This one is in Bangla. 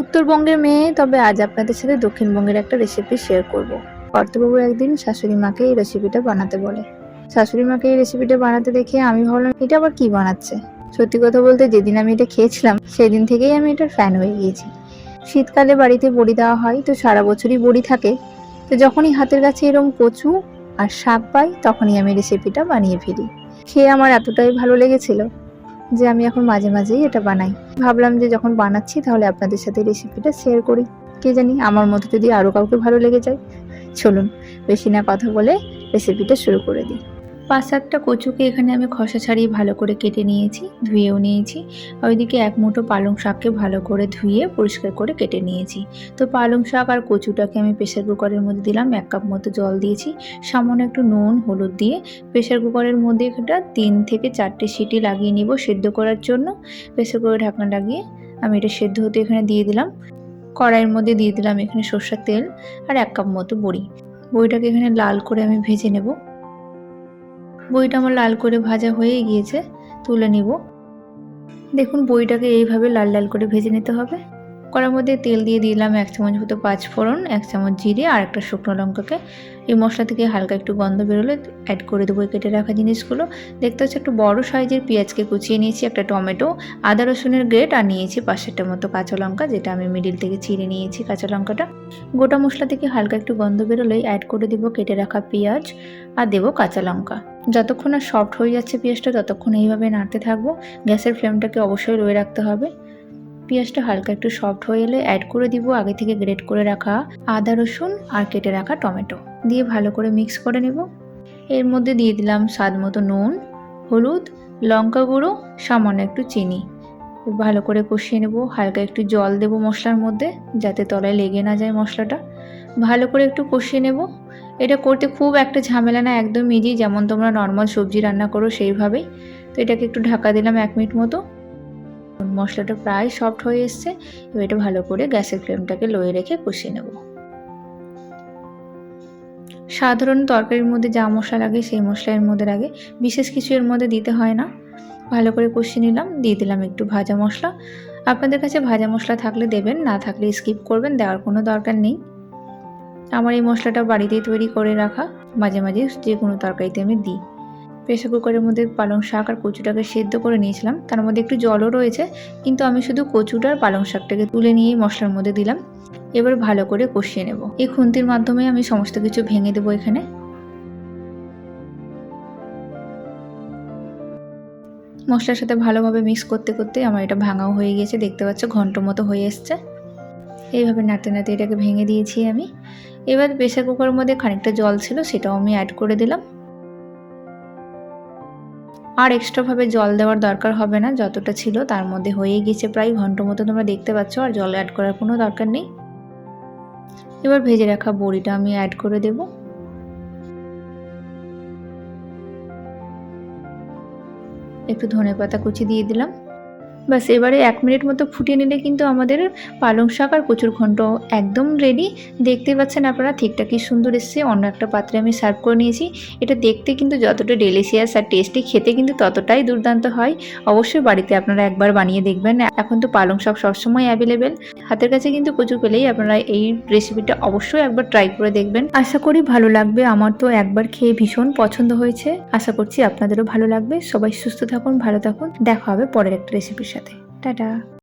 উত্তরবঙ্গের মেয়ে, তবে আজ আপনাদের সাথে দক্ষিণবঙ্গের একটা রেসিপি শেয়ার করব। কর্তবাবু একদিন শাশুড়ি মাকে এই রেসিপিটা বানাতে বলে। শাশুড়ি মাকে এই রেসিপিটা বানাতে দেখে আমি ভাবলাম, এটা আবার কি বানাচ্ছে? সত্যি কথা বলতে যেদিন আমি এটা খেয়েছিলাম, সেদিন থেকেই আমি এটার ফ্যান হয়ে গিয়েছি। শীতকালে বাড়িতে বড়ি দেওয়া হয়, তো সারা বছরই বড়ি থাকে। তো যখনই হাতের কাছে এরকম কচু আর শাক পাই, তখনই আমি রেসিপিটা বানিয়ে ফেলি। খেয়ে আমার এতটাই ভালো লেগেছিল। যে আমি এখন মাঝে মাঝেই এটা বানাই। ভাবলাম যে যখন বানাচ্ছি তাহলে আপনাদের সাথে রেসিপিটা শেয়ার করি। কে জানি আমার মতো যদি আরও কাউকে ভালো লেগে যায়, চলুন বেশি না কথা বলে রেসিপিটা শুরু করে দিই। পাঁচ সাতটা কচুকে এখানে আমি খসা ছাড়িয়ে ভালো করে কেটে নিয়েছি, ধুয়েও নিয়েছি। আর ওইদিকে এক মুঠো পালং শাককে ভালো করে ধুয়ে পরিষ্কার করে কেটে নিয়েছি। তো পালং শাক আর কচুটাকে আমি প্রেশার কুকারের মধ্যে দিলাম, এক কাপ মতো জল দিয়েছি। সামান্য একটু নুন, হলুদ দিয়ে প্রেশার কুকারের মধ্যে একটা তিন থেকে চারটে সিটি লাগিয়ে নিব সেদ্ধ করার জন্য। প্রেসার কুকারে ঢাকনা লাগিয়ে আমি এটা সেদ্ধ হতে এখানে দিয়ে দিলাম। কড়াইয়ের মধ্যে দিয়ে দিলাম এখানে সর্ষের তেল আর এক কাপ মতো বড়ি। বড়িটাকে এখানে লাল করে আমি ভেজে নেব। বড়িটা আমার লাল করে ভাজা হয়ে গিয়েছে, তুলে নিব। দেখুন, বইটাকে এইভাবে লাল লাল করে ভেজে নিতে হবে। কড়ার মধ্যে তেল দিয়ে দিলাম এক চামচ মতো পাঁচ ফোড়ন এক চামচ জিরে আর একটা শুকনো লঙ্কাকে। এই মশলা থেকে হালকা একটু গন্ধ বেরোলে অ্যাড করে দেবো কেটে রাখা জিনিসগুলো। দেখতে হচ্ছে একটু বড় সাইজের পেঁয়াজকে কুচিয়ে নিয়েছি, একটা টমেটো, আদা রসুনের গ্রেট আর নিয়েছি পাঁচশোটা মতো কাঁচা লঙ্কা, যেটা আমি মিডিল থেকে চিড়ে নিয়েছি কাঁচা লঙ্কাটা। গোটা মশলা থেকে হালকা একটু গন্ধ বেরোলেই অ্যাড করে দেবো কেটে রাখা পেঁয়াজ আর দেবো কাঁচা লঙ্কা। যতক্ষণ না সফট হয়ে যাচ্ছে পেঁয়াজটা, ততক্ষণ এইভাবে নাড়তে থাকব। গ্যাসের ফ্লেমটাকে অবশ্যই রয়ে রাখতে হবে। পেঁয়াজটা হালকা একটু সফট হয়ে এলে অ্যাড করে দিব আগে থেকে গ্রেট করে রাখা আদা, রসুন আর কেটে রাখা টমেটো। দিয়ে ভালো করে মিক্স করে নেব। এর মধ্যে দিয়ে দিলাম স্বাদ মতো নুন, হলুদ, লঙ্কা গুঁড়ো, সামান্য একটু চিনি। ভালো করে কষিয়ে নেব। হালকা একটু জল দেব মশলার মধ্যে, যাতে তলায় লেগে না যায় মশলাটা। ভালো করে একটু কষিয়ে নেব। এটা করতে খুব একটা ঝামেলা না, একদম ইজি যেমন তোমরা নর্মাল সবজি রান্না করো সেইভাবেই। তো এটাকে একটু ঢাকা দিলাম এক মিনিট মতো। মশলাটা প্রায় সফট হয়ে এসছে। এবার এটা ভালো করে গ্যাসের ফ্লেমটাকে লোয়ে রেখে কষিয়ে নেব। সাধারণ তরকারির মধ্যে যা মশলা লাগে সেই মশলা এর মধ্যে লাগে। বিশেষ কিছু এর মধ্যে দিতে হয় না। ভালো করে কষিয়ে নিলাম, দিয়ে দিলাম একটু ভাজা মশলা। আপনাদের কাছে ভাজা মশলা থাকলে দেবেন, না থাকলে স্কিপ করবেন, দেওয়ার কোনো দরকার নেই। আমার এই মশলাটা বাড়িতেই তৈরি করে রাখা, মাঝে মাঝে যে কোনো তরকারিতে আমি দিই। প্রেসার কুকারের মধ্যে পালং শাক আর কচুটাকে সেদ্ধ করে নিয়েছিলাম, তার মধ্যে একটু জলও রয়েছে, কিন্তু আমি শুধু কচুটা আর পালং শাকটাকে তুলে নিয়ে মশলার মধ্যে দিলাম। এবার ভালো করে কষিয়ে নেব। এই খুন্তির মাধ্যমে আমি সমস্ত কিছু ভেঙে দেবো এখানে। মশলার সাথে ভালোভাবে মিক্স করতে করতে আমার এটা ভাঙাও হয়ে গিয়েছে দেখতে পাচ্ছ, ঘন্ট মতো হয়ে এসছে। এইভাবে নাড়তে নাড়তে এটাকে ভেঙে দিয়েছি আমি। এবার প্রেসার কুকারের মধ্যে খানিকটা জল ছিল, সেটাও আমি অ্যাড করে দিলাম। আর এক্সট্রাভাবে জল দেওয়ার দরকার হবে না, যতটা ছিল তার মধ্যে হয়ে গেছে প্রায়। ঘন্ট মতো তোমরা দেখতে পাচ্ছ, আর জল অ্যাড করার কোনো দরকার নেই। এবার ভেজে রাখা বড়িটা আমি অ্যাড করে দেব। একটু ধনে পাতা কুচি দিয়ে দিলাম। বাস এবারে এক মিনিট মতো ফুটিয়ে নিলে কিন্তু আমাদের পালং শাক আর কচুর ঘন্ট একদম রেডি দেখতে পাচ্ছেন আপনারা, ঠিকটা কি সুন্দর এসছে। অন্য একটা পাত্রে আমি সার্ভ করে নিয়েছি। এটা দেখতে কিন্তু যতটা ডেলিশিয়াস আর টেস্টি খেতে কিন্তু ততটাই দুর্দান্ত হয়। অবশ্যই বাড়িতে আপনারা একবার বানিয়ে দেখবেন। এখন তো পালং শাক সবসময় অ্যাভেলেবেল হাতের কাছে কিন্তু কচু পেলেই আপনারা এই রেসিপিটা অবশ্যই একবার ট্রাই করে দেখবেন। আশা করি ভালো লাগবে। আমার তো একবার খেয়ে ভীষণ পছন্দ হয়েছে। আশা করছি আপনাদেরও ভালো লাগবে। সবাই সুস্থ থাকুন, ভালো থাকুন। দেখা হবে পরের একটা রেসিপির সাথে। টাটা।